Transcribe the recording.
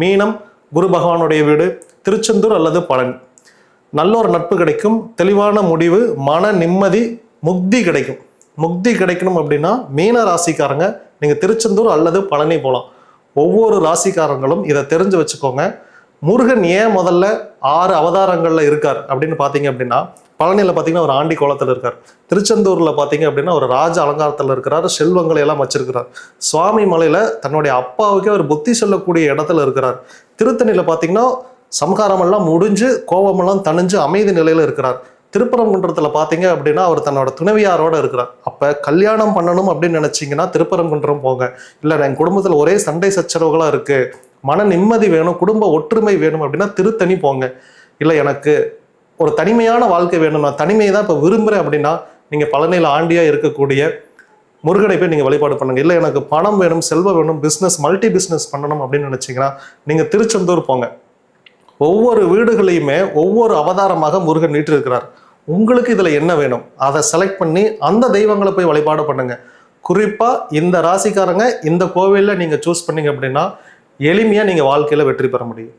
மீனம் குரு பகவானுடைய வீடு திருச்செந்தூர் அல்லது பழனி. நல்ல ஒரு நட்பு கிடைக்கும் தெளிவான முடிவு மன நிம்மதி முக்தி கிடைக்கும். முக்தி கிடைக்கணும் அப்படின்னா மீன ராசிக்காரங்க நீங்கள் திருச்செந்தூர் அல்லது பழனி போகலாம் ஒவ்வொரு ராசிக்காரங்களும் இதை தெரிஞ்சு வச்சுக்கோங்க. முருகன் ஏன் முதல்ல ஆறு அவதாரங்களில் இருக்கார் அப்படின்னு பார்த்தீங்க அப்படின்னா பழனியில் பார்த்தீங்கன்னா ஒரு ஆண்டி கோலத்தில் இருக்கார். திருச்செந்தூரில் பார்த்தீங்க அப்படின்னா ஒரு ராஜ அலங்காரத்தில் இருக்கிறார் செல்வங்களை எல்லாம் வச்சிருக்கிறார். சுவாமி மலையில் தன்னுடைய அப்பாவுக்கே ஒரு புத்தி சொல்லக்கூடிய இடத்துல இருக்கிறார். திருத்தணியில் பார்த்தீங்கன்னா சம்ஹாரமெல்லாம் முடிஞ்சு கோபமெல்லாம் தணிஞ்சு அமைதி நிலையில் இருக்கிறார். திருப்பரங்குன்றத்தில் பார்த்தீங்க அப்படின்னா அவர் தன்னோட துணைவியாரோடு இருக்கிறார். அப்போ கல்யாணம் பண்ணணும் அப்படின்னு நினச்சிங்கன்னா திருப்பரங்குன்றம் போங்க. இல்லை என் குடும்பத்தில் ஒரே சண்டை சச்சரவுகளாக இருக்குது மன நிம்மதி வேணும் குடும்ப ஒற்றுமை வேணும் அப்படின்னா திருத்தணி போங்க. இல்லை எனக்கு ஒரு தனிமையான வாழ்க்கை வேணும் நான் தனிமையை தான் இப்போ விரும்புகிறேன் அப்படின்னா நீங்கள் பழனியில் ஆண்டியாக இருக்கக்கூடிய முருகனை போய் நீங்கள் வழிபாடு பண்ணுங்க. இல்லை எனக்கு பணம் வேணும் செல்வம் வேணும் பிஸ்னஸ் மல்டி பிஸ்னஸ் பண்ணணும் அப்படின்னு நினச்சிங்கன்னா நீங்கள் திருச்செந்தூர் போங்க. ஒவ்வொரு வீடுகளையுமே ஒவ்வொரு அவதாரமாக முருகன் நீட்டிருக்கிறார். உங்களுக்கு இதில் என்ன வேணும்? அதை செலக்ட் பண்ணி அந்த தெய்வங்களை போய் வழிபாடு பண்ணுங்க. குறிப்பாக இந்த ராசிக்காரங்க இந்த கோவிலில் நீங்கள் சூஸ் பண்ணீங்க அப்படின்னா எளிமையாக நீங்கள் வாழ்க்கையில் வெற்றி பெற முடியும்.